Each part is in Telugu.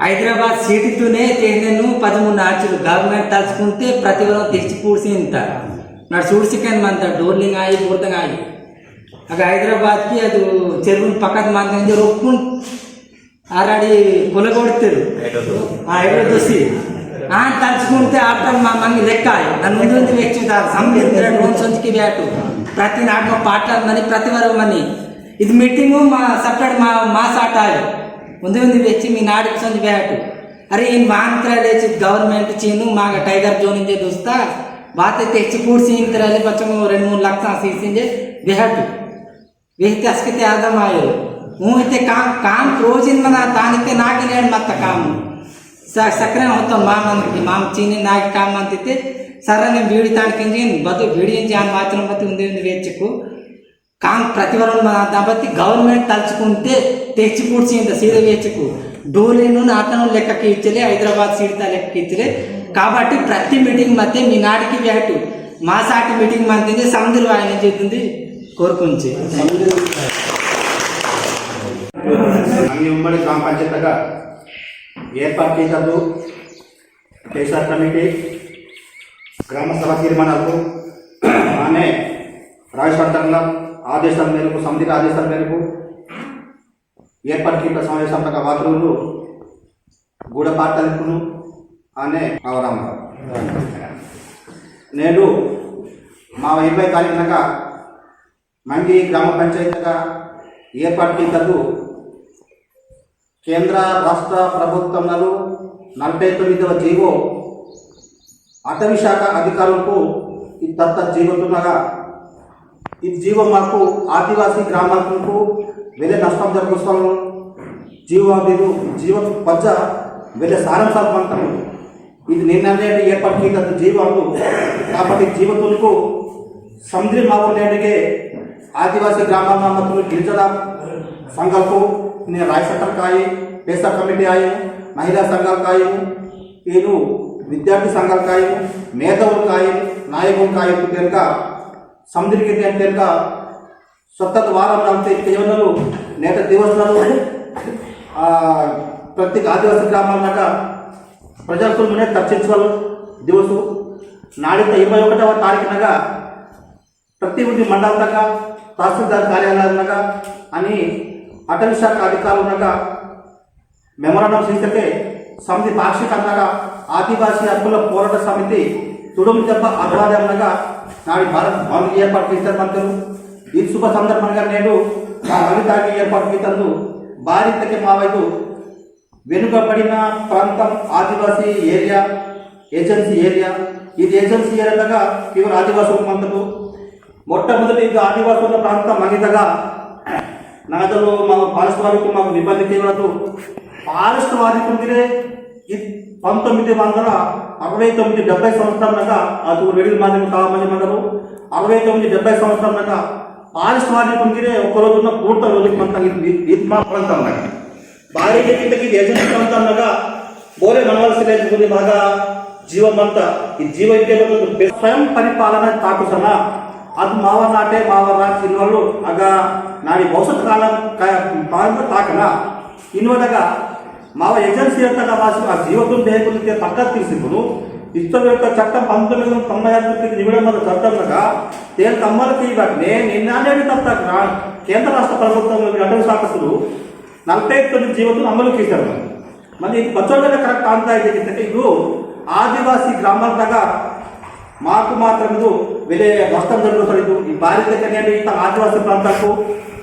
హైదరాబాద్ సీటుతోనే తేనెను పదమూడు ఆర్చులు గవర్నమెంట్ తలుచుకుంటే ప్రతిఫలం తెచ్చి పూడ్చి ఇంత నాడు చూడ్చికని మంత డోర్లింగ్ ఆయి బూర్తంగా ఆయి. అక్కడ హైదరాబాద్కి అది చెరువుని పక్కన మంది రొప్పు ఆరాడి కొలగొడతారు ఆ ఎవరు దోసి ఆ తలుచుకుంటే ఆట మా మంది లెక్క నన్ను ముందు ముందు వెచ్చుతారు సంబంధించిన సంచికి బ్యాటు ప్రతి నాటకం పాటలని ప్రతి వరమని ఇది మీటింగు మా సపరేట్ మా మా సాటాలి ముందు ఉంది వచ్చి మీ నాడు సొంది బ్యాటు అరే ఈయన మాంత్రాలు వేసి గవర్నమెంట్ చేను మాకు టైగర్ జోన్ ఇంజే చూస్తా వాత తెచ్చి పూడ్చి ఇంత్రాలి పచ్చము రెండు మూడు లక్షలు సీసింది బిహటు విహితి అస్కితే అర్థమాయో మూతే కాం కాం రోజింది మన తానితే నాకు నేను మత్త కాము. సక్రమ అవుతాం మా మందికి మా చీని నాకు కామ్మంతితే సరే నేను వీడి తానికి ఇంజిన్ బతు వీడి ఇంజి మాత్రం బతి ఉంది ఉంది వేర్చుకు కాం ప్రతిఫలం దాబట్టి గవర్నమెంట్ తలుచుకుంటే తెచ్చి పూడ్చింది సీద డోలేను నాటను లెక్కకి ఇచ్చలే హైదరాబాద్ సీట్ లెక్కకి ఇచ్చలే. కాబట్టి ప్రతి మీటింగ్ మధ్య మీ నాటికి వ్యాటు మా సాటి మీటింగ్ మధ్య సందులు ఆయన చెప్తుంది కోరుకుంచి. ఉమ్మడి గ్రామ పంచాయతీగా ఏర్పాటు చేశారు. కేసీఆర్ కమిటీ గ్రామ సభ తీర్మానాలకు ఆమె రాజస్థాన ఆదేశం మేరకు సమితి ఆదేశం మేరకు ఏర్పాటు సమావేశం సమావేశంగా వాతరులు అనే ఆమె అవరామరావు. నేడు మా ఇరవై తారీఖునక మంగి గ్రామ పంచాయతీగా ఏర్పాటు చేసినందుకు కేంద్ర రాష్ట్ర ప్రభుత్వములు నలభై తొమ్మిదవ జీవో అటవీ శాఖ అధికారులకు ఈ తత్త జీవతుండగా ఈ జీవో మాకు ఆదివాసీ గ్రామాలకు వెళ్ళే నష్టం జరుగుతాము జీవ మీరు జీవ పచ్చ వెళ్ళే సారాంశవంతం ఇది నిన్ననే ఏర్పడినది జీవాలు. కాబట్టి జీవతులకు సముద్రి మావులేండిగే ఆదివాసీ గ్రామాల ಮತ್ತು గిరిజన సంఘాలకు నేను రాయసక్కకాయి పేసర్ కమిటీ ఆయు మహిళా సంఘాలకాయము నేను విద్యార్థి సంఘాలకాయము మేధావులకాయము నాయకులకాయము కనుక సముద్రికి కనుక స్వతಃ వారం అంతే కేవలం నేట దివసాలు ప్రత్యేక ప్రతి ఆదివాసీ గ్రామాలనక ప్రజాకులనే చర్చించాలి దివసు నాడిత ఇరవై ఒకటవ తారీఖునగా ప్రతి ఊరి మండలంగా తహసీల్దార్ కార్యాలయంగా అని అటవీ శాఖ అధికారులు ఉండగా మెమోరాండం చేస్తే సమితి పాక్షికంగా ఆదివాసీ హక్కుల పోరాట సమితి తుడుము దెబ్బ ఆధ్వర్యంగా నాడు భారత్ బంద్ ఏర్పాటు చేశారు మంత్రులు. ఈ శుభ సందర్భంగా నేడు మా ఫలితానికి ఏర్పాటు చేశారు భారతకి మా వైపు వెనుకబడిన ప్రాంతం ఆదివాసీ ఏరియా ఏజెన్సీ ఏరియా. ఇది ఏజెన్సీ ఏరియాగా ఇವರು ఆదివాసులకు మందులు మొట్టమొదటి ఇది ఆదివాసుల ప్రాంతం మగితగా నాదలో మా ఫారెస్ట్ మాకు నిబంధన తీవ్రత ఫారెస్ట్ ఇది పంతొమ్మిది వందల అరవై తొమ్మిది డెబ్బై సంవత్సరాలుగా అది రెడీ మాధ్యమం కావాలని మండలు అరవై తొమ్మిది డెబ్బై సంవత్సరాలుగా ఫారెస్ట్ వారికి ఉందిరే ఒక రోజున పూర్త రోజుకి మంత ఇది ఇది మా ప్రాంతం భారీ కిందకి ఏజెన్సీ ప్రాంతంలో బోరే మనవలసి గురి బాగా జీవమంత ఈ జీవ ఇంకేదో స్వయం పరిపాలన తాకుసన ಅದು ಮಾವ ನಾಟೆ ಮಾವ ರಾಜ್ ಇನ್ನೊಳ್ಳು ಆಗ ನಾಡಿ ಭವಿಷ್ಯತ್ ಕಾಲ ಪಾಂದ್ರ ತಾಕನ ಇನ್ನೊಳಗ మావ ఏజెన్సీ అంతగా రాసి ఆ జీవతం దేహకులకి పక్కన తీసుకును ఇష్టం యొక్క చట్టం పంతొమ్మిది వందల తొంభై ఐదు నిమిడం వల్ల చట్టంగా తేలిక అమ్మలకి వాటిని నిన్ననేది తప్ప కేంద్ర రాష్ట్ర ప్రభుత్వం అటవీ శాఖలు నలభై తొమ్మిది జీవతం అమలు చేశారు మరి ఇది బచ్చోళ్ళ కరెక్ట్ అంత అయితే ಇದು ఆదివాసీ గ్రామాలగా మాకు మాత్రం ಇದು వెళ్ళే నష్టం జరుగుతుంది ಇದು ಈ ಭಾರತ ಕನ್ಯಾಡಿ ಈತ ಆದಿವಾಸಿ ಪ್ರಾಂತಕ್ಕೂ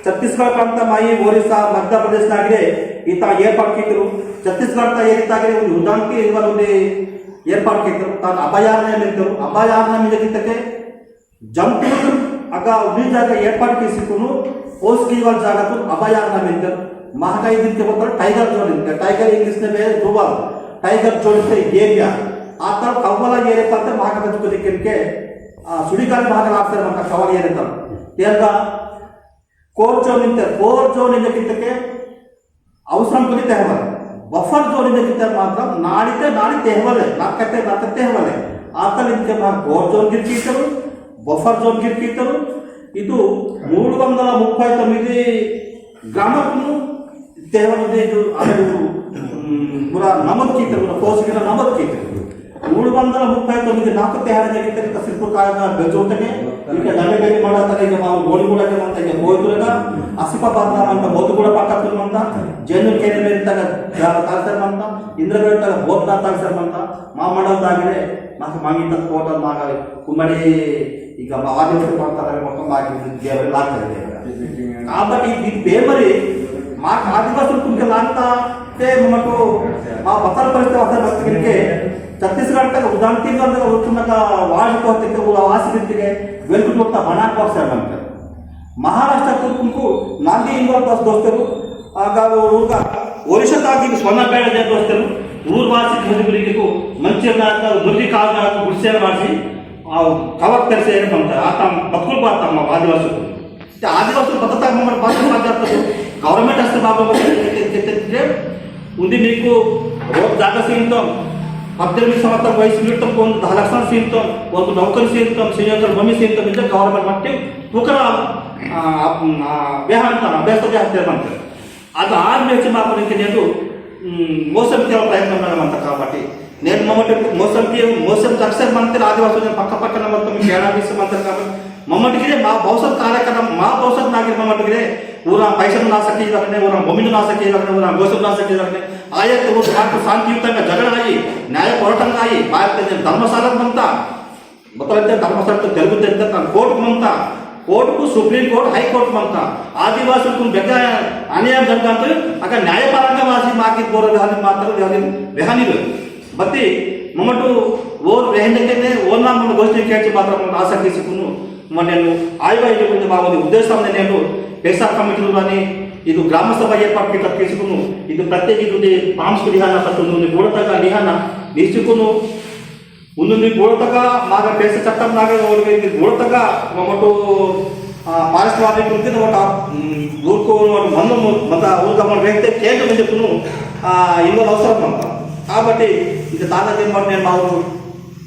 ಛತ್ತೀಸ್ಗಢ ಪ್ರಾಂತ ಮಾಯಿ ಒರಿಸ್ಸಾ ಮಧ್ಯಪ್ರದೇಶನಾಗಿದೆ ಈತ ಏರ್ಪಾಡ್ಕಿದ್ರು ಛತ್ತೀಸ್ಗಢ ಏರಿತಾಗಿದೆ ಒಂದು ಯುದ್ಧಾಂತಿ ಎನ್ನುವ ಒಂದು ಏರ್ಪಾಡ್ಕಿದ್ರು ತಾನು ಅಭಯಾರಣ್ಯ ನಿಂತರು ಅಭಯಾರಣ್ಯ ನಿಂತಕ್ಕೆ ಜಂಪೂರ್ ಆಗ ಉಳಿದ ಜಾಗ ಏರ್ಪಾಡ್ಕಿಸಿಕೊಂಡು ಓಸ್ಕಿರುವ ಜಾಗಕ್ಕೆ ಅಭಯಾರಣ್ಯ ನಿಂತರು ಮಹಾಕಾಯಿ ದಿನಕ್ಕೆ ಟೈಗರ್ ಜೋನ್ ಇರುತ್ತೆ. ಟೈಗರ್ ಇಂಗ್ಲಿಷ್ನ ಮೇಲೆ ದುಬಾರ್ ಟೈಗರ್ ಜೋನ್ ಇದೆ ಏರಿಯಾ. ಆ ಥರ ಕವಲ ಏರಿಯಾ ಅಂತ ಮಹಾಕಾಯಿ ಸುಡಿಗಾಲ ಭಾಗ ಆಗ್ತಾರೆ ಅಂತ ಕವಲ ಏರಿಯಾ ತೇಲ್ಗ కోర్ జోన్ ఇంత కోర్ జోన్ ఇంతకింతకే అవసరం కొద్ది తెహవలే బఫర్ జోన్ ఇంతకింత మాత్రం నాడితే నాడి తెహవలే నాకైతే నాక తెహవలే ಆತನ ಇಂತೆ ಮಾ ಕೋರ್ ಜೋನ್ గిరికీతరు బఫర్ జోన్ గిరికీతరు ಇದು మూడు వందల ముప్పై తొమ్మిది గ్రామకులు తేవలది ಇದು ಅದು కూడా నమోదు కీర్తన కూడా పోసిగిన ಮೂರು ಬಂದರ ಹೋಗ್ತಾ ಇತ್ತು ನಮಗೆ ನಾಲ್ಕತ್ತೆ ಯಾರು ನಡೀತಾರೆ ಅಂತ ಸಿಲ್ಪು ಕಾಯದ ಗಜೋತನೆ ಈಗ ದಂಡೆ ಬೇಲಿ ಮಾಡತ್ತಾರೆ ಈಗ ನಾವು ಗೋಳಿಗೂಡಕ್ಕೆ ಅಂತ ಈಗ ಅಸಿಪ ಅಸಿಫಾಬಾದ್ ಅಂತ ಬೋಧುಗುಳ ಪಕ್ಕ ತುಂಬ ಜೇನು ಕೇಂದ್ರ ಇಂತಾಗ ತಾಳ್ಸರ್ ಅಂತ ಇಂದ್ರಗಳ ಹೋಗ್ತಾ ತಾಳ್ಸರ್ ಅಂತ ಮಾ ಮಾಡೋದಾಗಿದೆ ಮಾತು ಮಾಗಿದ್ದ ಫೋಟೋ ಮಾಗ ಕುಮ್ಮಡಿ, ಈಗ ಆದಿವಾಸಿ ಮಾಡ್ತಾರೆ ಮೊತ್ತ ದೇವರಿಗೆ ಆಗ್ತದೆ కాబట్టి ఇది పేమరి మాకు ఆదివాసులు కుంటే లాంతా అంటే మనకు మా పత్రాల పరిస్థితి వస్తారు ಛತ್ತೀಸ್ಗಢ ತಗ ಉದಾಂತಿಗೆ ಅಂದಾಗ ಉತ್ತಮಕ ವಾರ್ಷಿಕ ಹೊತ್ತಿಗೆ ವಾಸಿಗಿಂತಿಗೆ ವೆಲ್ಕುಟ್ ಅಂತ ಬಣಾಕ್ ಹೋಗ್ಸಾರ ಅಂತ ಮಹಾರಾಷ್ಟ್ರ ಕುಂಕು ನಾಂದಿ ಇಂಗೋರ್ ಪಾಸ್ ದೋಸ್ತರು ಆಗ ಊರ್ಗ ಒರಿಷದಾಗಿ ಸ್ವರ್ಣ ಬೇಡದೆ ದೋಸ್ತರು ಊರ್ವಾಸಿ ಧ್ವನಿಗಳಿಗೆ ಮಂಚಿರ್ನ ದುರ್ಗಿ ಕಾಲದ ಗುಡಿಸೇನ ಮಾಡಿಸಿ ಕವರ್ ತರಿಸಿ ಏನು ಮಾಡ್ತಾರೆ ಆ ತಮ್ಮ ಬದುಕು ಬಾ ಆದಿವಾಸರು ಆದಿವಾಸಿಗಳು ಆದಿವಾಸಿಗಳು ಮಾತಾಡ್ತದೆ ಭಾಷೆ ಮಾತಾಡ್ತಾರೆ ಗೌರ್ಮೆಂಟ್ ಅಷ್ಟು ಬಾಬಾ ಮುಂದೆ ನೀವು ಜಾಗ ಸಿಗ್ತಾವ ಹದಿನೆಂಟು ಸಂವತ್ಸರ ವಯಸ್ಸು ಇರ್ತಕ್ಕೂ ಒಂದು ಹಲಸನ ಸೇರ್ತವೆ ಒಂದು ನೌಕರಿ ಸೇರ್ತವೆ ಸಂಯೋಜನೆ ಭೂಮಿ ಸೇರ್ತವೆ ಅಂತ ಗೌರ್ಮೆಂಟ್ ಮಟ್ಟಿ ಉಕರ ವ್ಯಹ ಅಂತಾರೆ ಅಭ್ಯಾಸ అది ಅಂತ వచ్చి ಆದ್ಮೇಲೆ ಮಾತ್ರ ನಿಂತಿದ್ದು మోసం చేయడం ప్రయత్నం మేడం కాబట్టి. నేను మమ్మల్ని మోసం మోసం తక్షణ మంత్రి ఆదివాసులు పక్క పక్కన మొత్తం ఏడాది మంత్రి కాబట్టి. మమ్మటికి మా భవిష్యత్ కార్యక్రమం మా భవిష్యత్ నాగరిక మమ్మటికి ఊరా పైసలు నా సఖీ రకనే ఊరా భూమిని నా సఖీ రకనే ఊరా గోసులు నా సఖీ రకనే ఆయొక్క ఊరు మాకు శాంతియుతంగా జగడాయి న్యాయ పోరాటంగాయి భారతదేశం ధర్మశాలం అంతా మొత్తం ధర్మశాలతో జరుగుతుంది కోర్టు అంతా కోర్టుకు సుప్రీంకోర్టు హైకోర్టు అంతా ఆదివాసులకు బెగ్గ అన్యాయం జరగదు అక్కడ న్యాయపరంగా వాసి మాకి పోరాడాలి మాత్రం విహానీలు బతి మమ్మటు ఓర్ వెహిండకైతే ఓన్ నన్ను గోష్ఠి కేచి మాత్రం ఆసక్తి సిక్కును నేను ఆయుగా ఇటువంటి మా ఉద్దేశం నేను పేసా కమిటీలు కానీ ಇದು ಗ್ರಾಮ ಸಭಾ ಏರ್ಪಾಟ್ తీసుకును ఇది ప్రత్యేక ఇది పాంస్కు లిహాన పట్టు గూడతగా లిహాన నిశ్చుకును ముందు గూడతగా మాగా పేస చట్టం నాగా ఇది గూడతగా ఒకటి పారిశ్రామిక ఉంటుంది ఒక ఊరుకు మందు మన ఊరుగా మనం వేస్తే కేంద్రం అని చెప్పును ఇవ్వాలి అవసరం అంత కాబట్టి ఇది తాగా చెప్పండి నేను మా ఊరు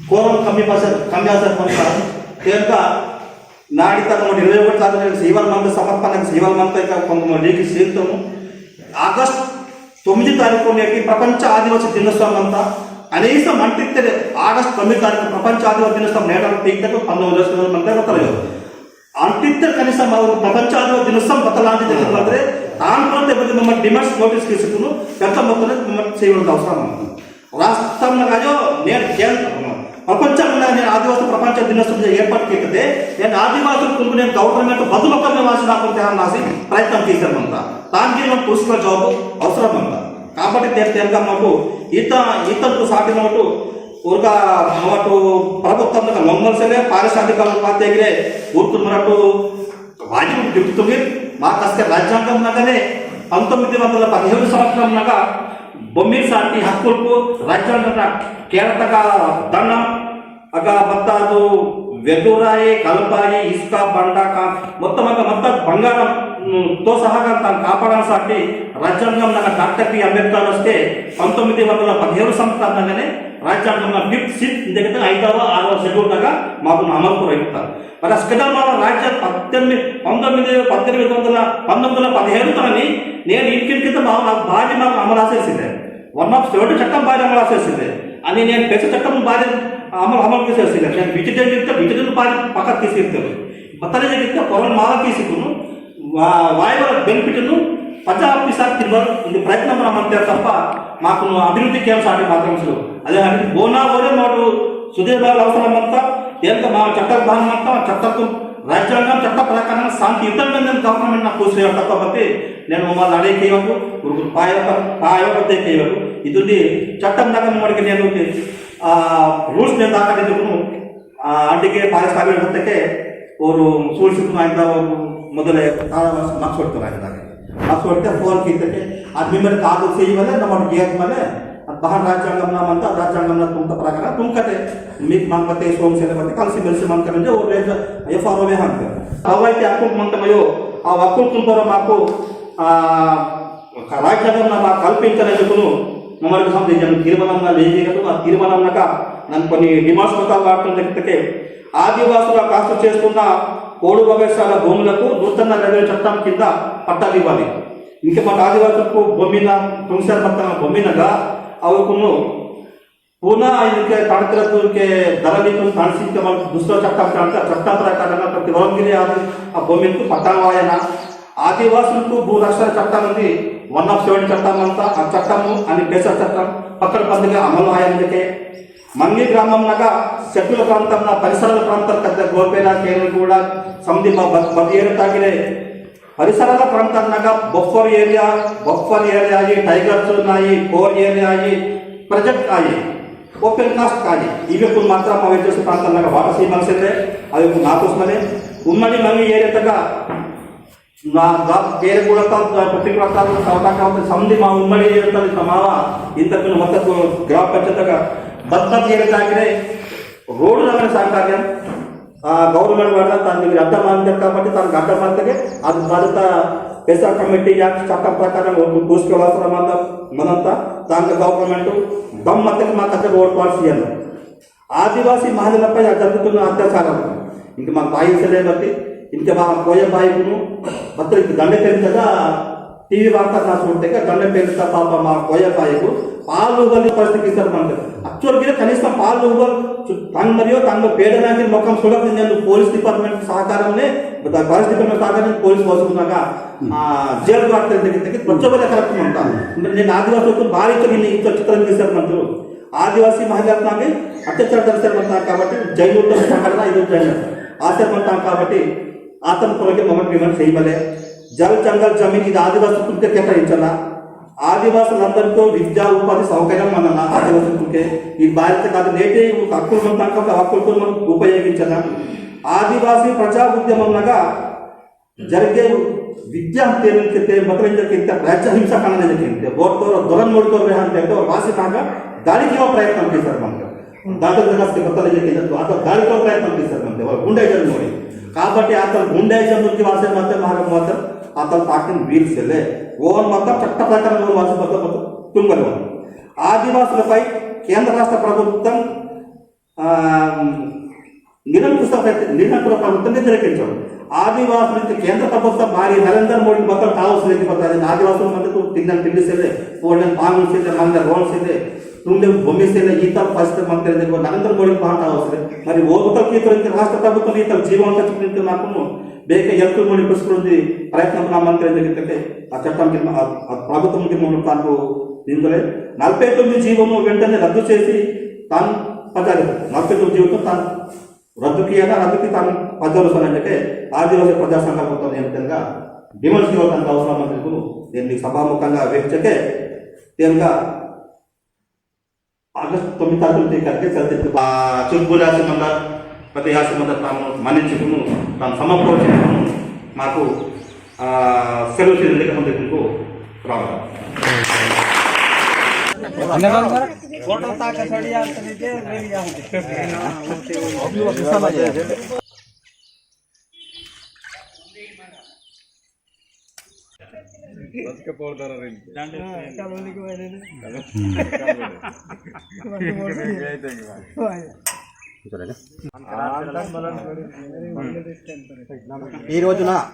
కోరం కమ్మి పర్సెంట్ కమ్మి ఆసర్ తేలిక ನಾಡಿದ್ದ ನೋಡಿ ಇರವೈ ఒకటి తారీఖు సేవల మంత సమర్పణకు సేవల మంత ఇక కొంతమందికి చేరుతాము ఆగస్ట్ తొమ్మిది తారీఖు నేటి ప్రపంచ ఆదివాసి దినోత్సవం అంతా కనీసం అంటిస్తే ఆగస్ట్ తొమ్మిది తారీఖు ప్రపంచ ఆదివాసి దినోత్సవం నేటాలు పీక్తకు పంతొమ్మిది ವರ್ಷದ ಮಂತೆ ಗೊತ್ತಲ್ಲ ಅಂಟಿದ್ದ ಕನಿಷ್ಠ ಅವರು ಪ್ರಪಂಚ ಆದಿವಾಸಿ దినోత్సవం బతలాంటి జరిగితే తాను కూడా ఎప్పుడు మమ్మల్ని డిమాండ్స్ నోటీస్ తీసుకుని పెద్ద మొత్తంలో మమ్మల్ని చేయవలసిన అవసరం రాష్ట్రంలో కాదు నేను కేంద్ర ప్రపంచంలో నేను ఆదివాసి ప్రపంచ దినోత్సవం ఏర్పాటు చేస్తే నేను ఆదివాసులకు నేను గవర్నమెంట్ బదులు వాసి నాకు ధ్యానం రాసి ప్రయత్నం చేశానంత దానికి మనం పూసుకున్న జాబ్ అవసరం అంత కాబట్టి నేను తెలుగమ్మకు ఈత ఈతకు సాటినట్టు ఊరుక అటు ప్రభుత్వం మమ్మల్సలే పారిశ్రామిక ఉపాధ్యాయులే ఊరుకున్నట్టు వాజిబు చెబుతుంది మా కస్తే రాజ్యాంగం లాగానే పంతొమ్మిది వందల పదిహేను సంవత్సరంలాగా బొమ్మిది సాటి హక్కులకు రాజ్యాంగ ಕೇರಳದಾಗ ದಣ್ಣ ಆಗ ಮತ್ತ ಅದು వెదురాయి కలపాయి ఇసుక బండ మొత్తం ఒక మొత్తం బంగారం తో సహా తను కాపాడాల్సి రాజ్యాంగం నాకు డాక్టర్ బి అంబేద్కర్ వస్తే పంతొమ్మిది వందల పదిహేను సంవత్సరాలుగానే రాజ్యాంగంలో ఫిఫ్త్ సిట్ దగ్గర ఐదవ ఆరవ షెడ్యూల్ దాకా మాకు అమలుకు రైతారు మరి అసలు మన రాజ్య పద్దెనిమిది పంతొమ్మిది పద్దెనిమిది వందల పంతొమ్మిది వందల పదిహేను తనని నేను ఇంటి కింద మా భార్య మాకు అమలు ఆశేసిందే వన్ ఆఫ్ సెవెంటీ చట్టం భార్య అమలు ఆశేసిందే అని నేను పెద్ద చట్టం బాధ్యత అమలు అమలు చేసేసింది. నేను విద్యుత్ చెప్తే విద్యుత్ బాధ్యత పక్కకు తీసుకెళ్తాను మొత్తాన్ని చెప్తే పొలం మాల తీసుకును వాయువుల బెనిఫిట్ను ప్రజాపిసారి తిరువరు ఇది ప్రయత్నం మనం అంతే తప్ప మాకు అభివృద్ధి కేంద్ర సాటి మాత్రం అదే అభివృద్ధి బోనా పోలే మాకు సుదీర్ఘ అవసరం అంతా ఎంత మా చట్ట భాగం అంతా చట్టకు రాజ్యాంగం చట్ట ప్రకారం శాంతియుతంగా నేను గవర్నమెంట్ నాకు కూర్చోవాలి తప్పబట్టి నేను మమ్మల్ని అడే చేయవచ్చు పాయ పాయోపతే చేయవచ్చు ఇది చట్టం దాకా మనకి నేను ರೂಲ್ಸ್ ನೇಮ್ ಹಾಕೊಂಡಿದ್ರು ಅಂಟಿಗೆ ಪಾರಿಶ್ರಾಮಿಕ ಹತ್ತಕ್ಕೆ ಅವರು ಸೂಳಿಸಿದ್ರು ಆಯ್ತಾ ಮೊದಲೇ ಮಾರ್ಕ್ಸ್ ಕೊಡ್ತಾರೆ ಆಗಿದಾಗ ಮಾರ್ಕ್ಸ್ ಕೊಡ್ತೆ ಫೋನ್ ಕೀತಕ್ಕೆ ಅದು ನಿಮ್ಮಲ್ಲಿ ಕಾದು ಸೇಯಿ ಮೇಲೆ ನಮ್ಮ ಗೇಟ್ ಮೇಲೆ ಅದು ಬಹಳ ರಾಜ್ಯಾಂಗಂನ ಅಂತ ರಾಜ್ಯಾಂಗಂನ ತುಂಬ ಪ್ರಕಾರ ತುಂಬಕತೆ మీకు మంగతే సోమ సేనపతి కలిసి మెలిసి మంకరంటే ఓ రేజ్ ఎఫ్ఆర్ఓవే అంటారు అవైతే అకౌంట్ మంతమయో ఆ అకౌంట్ తుంపరో మాకు రాజ్యాంగం మాకు కల్పించలేదుకును మమ్మల్ని సంబంధించిన తీర్మానంగా లేజేయగలదు ఆ తీర్మానంగా నన్ను కొన్ని డిమాండ్స్ పథకాలు వాడటం జరిగితే ఆదివాసుల కాస్త చేస్తున్న కోడు ప్రవేశాల భూములకు నూతన రెవెన్యూ చట్టం కింద పట్టాలు ఇవ్వాలి ఇంకా మన ఆదివాసులకు బొమ్మిన తుంసార్ మొత్తం బొమ్మినగా ಅವಕ್ಕೂ ಪುನಃ ಇದಕ್ಕೆ ಕಾಣ್ತಿರೋದಕ್ಕೆ ದರ ನೀತು ಕಾಣಿಸಿಕ್ಕೆ మనకు దుష్ట చట్టం కాంత చట్టం ప్రకారంగా ప్రతి వరంగిరి ఆది ఆ భూమికి పట్టావాయన ఆదివాసులకు భూ రక్షణ చట్టం ఉంది వన్ ఆఫ్ సెవెన్ చట్టం అంతా ఆ చట్టము అని బేస చట్టం పక్కన పండుగ అమలు ఆయనకే మంగి గ్రామంలో శత్రుల ప్రాంతంలో పరిసరాల ప్రాంతాల పెద్ద గోపేల కేరళ కూడా సమితి బదియేరు తాగిరే పరిసరాల ప్రాంతంగా buffer area buffer area tigers ఉన్నాయి కోర్ ఏరియా అయ్యి ప్రజెక్ట్ అయ్యి ఓపెన్ కాస్ట్ కానీ ఇవి కొన్ని మాత్రం అవి చేసే ప్రాంతంగా వాటర్ సీమాల్సిందే అవి నాకోసమనే ఉమ్మడి మంగి ఏరియతగా నా వేరే కూడా ప్రతికూలతలు సవకాశం సంధి మా ఉమ్మడి ఏరియత మావ ఇంతకు మొత్తం గ్రామ పంచాయతగా బద్దం చేయడం సాగిరే రోడ్డు రకమైన గవర్నమెంట్ వల్ల తను దగ్గర అడ్డం అంటారు కాబట్టి తనకు అడ్డం అంతగే అది భారత పెసా కమిటీ యాక్ట్ చట్టం ప్రకారం పూసుకెళ్ళవసరం అంతా మనంతా దానికి గవర్నమెంట్ దమ్మత్తకి మాకు అక్కడ రోడ్ పాలసీ ఆదివాసీ మహిళలపై జరుగుతున్న అత్యాచారం. ఇంక మాకు బాయిసలే బట్టి ఇంక మా పోయే బాయికును మొత్తం ఇంక దండ తెలియదా టీవీ వార్త రాసుకుంటే గల్ల పెరుగుతా పాప మా కోయపాయకు పాలు ఇవ్వాలి పరిస్థితికి ఇస్తారు మనకు. అచ్చోడికి కనీసం పాలు ఇవ్వాలి. తను మరియు తన పేదలాంటి ముఖం చూడకుండా పోలీస్ డిపార్ట్మెంట్ సహకారంనే ఫారెస్ట్ డిపార్ట్మెంట్ సహకారం పోలీస్ వస్తున్నాక జైలు వార్త దగ్గరికి కొంచెం కరెక్ట్ ఉంటాను నేను ఆదివాసులకు భారీ నేను ఇంత చిత్రం చేశారు మంత్రులు. ఆదివాసీ మహిళలకు అత్యాచారం జరిస్తారు కాబట్టి జైలు సంఘటన ఇది జైలు. ఆశ్రమంటాం కాబట్టి ఆతన కొలకి మమ్మల్ని మేము చేయమలే జల్ జంగల్ జమీన్ ఇది ఆదివాసులకే కేటాయించాలా ఆదివాసులందరితో విద్యా ఉపాధి సౌకర్యం మన ఆదివాసులకే ఈ బాధ్యత కాదు నేటి హక్కులు ఉంటాం కాబట్టి హక్కులతో మనం ఉపయోగించాలా ఆదివాసీ ప్రజా ఉద్యమంలాగా జరిగే ವಿದ್ಯಾ ಅಂತ ಏನಂತೆ ಮಕ್ಕಳಿಂದಕ್ಕಿಂತ ರಾಜ್ಯ ಹಿಂಸಾ ಕಾರಣದಿಂದಕ್ಕಿಂತ ಓದ್ತೋರು ದೊರನ್ ನೋಡ್ತೋರು ಅಂತ ಅವ್ರು ವಾಸಿನಾಗ ದಾಳಿಗೆ ಪ್ರಯತ್ನ ಮಾಡ್ತಾರೆ ನಮ್ಗೆ దాంట్లో కాస్త కొత్తలు చెప్పింది అతను దాడితో ప్రయత్నం చేశారు అంతే వాళ్ళు గుండెజన్ నోడి కాబట్టి అతను గుండెజన్ నుంచి వాసే మాత్రం మార్గం మాత్రం అతను తాకిన వీల్సెల్లే ఓన్ మొత్తం చట్ట ప్రకారం వాసి మొత్తం మొత్తం తుంగలు ఆదివాసులపై కేంద్ర రాష్ట్ర ప్రభుత్వం నిరంకుశ ప్రయత్నం నిరంకుశ ప్రభుత్వం వ్యతిరేకించాడు ఆదివాసులకి కేంద్ర ప్రభుత్వం భారీ నరేంద్ర మోడీ మొత్తం కావాల్సిన లేకపోతే ఆదివాసుల మందికి తిందని తిండిసేదే పోలని పాంగుసేదే మంది రోల్సేదే నుండి బొమ్మిసేదే ఈత పరిస్థితి మంత్రి నరేంద్ర మోడీ పాట అవసరం మరి ఓపిక కీతలకి రాష్ట్ర ప్రభుత్వం ఈత జీవంత చూపించి నాకు ಬೇಗ ಎತ್ತು ಮೋಡಿ ಪುಸ್ತಕದಲ್ಲಿ ಪ್ರಯತ್ನ ನಾ ಮಂತ್ರಿ జరిగితే ఆ చట్టానికి ఆ ఆ ప్రభుత్వంకి మమ్మల్ని తాను దీంట్లో నలభై తొమ్మిది జీవము వెంటనే రద్దు చేసి తాను పదాలు నలభై తొమ్మిది జీవితం తాను రద్దుకి అయినా రద్దుకి తాను పద్నాలుగు సార్లు అంటే ఆదివాసీ ప్రజా సంఘం ఏ విధంగా డిమాండ్స్ ఇవ్వడానికి అవసరం మంత్రులకు దీన్ని సభాముఖంగా వ్యక్తకే తేలిగా ఆగస్టు తొమ్మిది తారీఖు కనుక చదివి చురుకుల సంబంధ ప్రతి సంబంధ తాము మన్నించుకును తాము సమకూర్చుకును మాకు ఆ, సెలవు చేయడానికి మంత్రులకు ఈ రోజున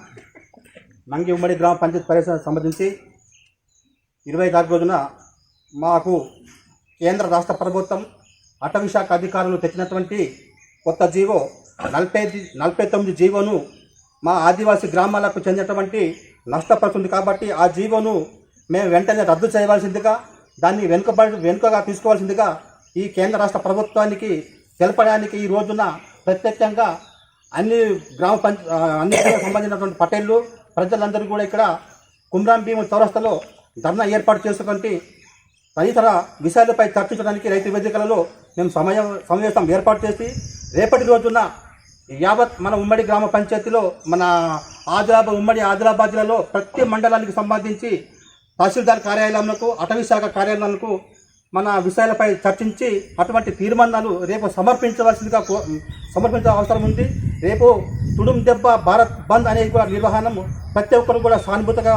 మంగి ఉమ్మడి గ్రామ పంచాయతీ పరిసర సంబంధించి ఇరవై తారీఖు రోజున మాకు కేంద్ర రాష్ట్ర ప్రభుత్వం అటవీ శాఖ అధికారులు తెచ్చినటువంటి కొత్త జీవో నలభై నలభై తొమ్మిది జీవోను మా ఆదివాసీ గ్రామాలకు చెందినటువంటి నష్టపడుతుంది కాబట్టి ఆ జీవోను మేము వెంటనే రద్దు చేయవలసిందిగా దాన్ని వెనుకబడి వెనుకగా తీసుకోవాల్సిందిగా ఈ కేంద్ర రాష్ట్ర ప్రభుత్వానికి తెలపడానికి ఈ రోజున ప్రత్యేకంగా అన్ని గ్రామ పంచ అన్ని సంబంధించినటువంటి పటేళ్ళు ప్రజలందరూ కూడా ఇక్కడ కుమ్రాం భీము చౌరస్తలో ధర్నా ఏర్పాటు చేసుకుంటే తదితర విషయాలపై చర్చించడానికి రైతు వేదికలలో మేము సమయం సమావేశం ఏర్పాటు చేసి రేపటి రోజున యావత్ మన ఉమ్మడి గ్రామ పంచాయతీలో మన ఆదిలాబాద్ ఉమ్మడి ఆదిలాబాద్ జిల్లాలో ప్రతి మండలానికి సంబంధించి తహసీల్దార్ కార్యాలయాలకు అటవీ శాఖ కార్యాలయాలకు మన విషయాలపై చర్చించి అటువంటి తీర్మానాలు రేపు సమర్పించవలసిందిగా సమర్పించాల్సిన సమర్పించే అవసరం ఉంది. రేపు తుడుం దెబ్బ భారత్ బంద్ అనేది కూడా నిర్వహణ ప్రతి ఒక్కరు కూడా సానుభూతిగా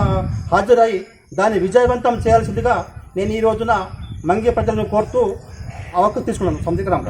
హాజరై దాన్ని విజయవంతం చేయాల్సిందిగా నేను ఈ రోజున మంగి ప్రజలను కోరుతూ అవకాశం తీసుకున్నాను సంధిగ్రామ్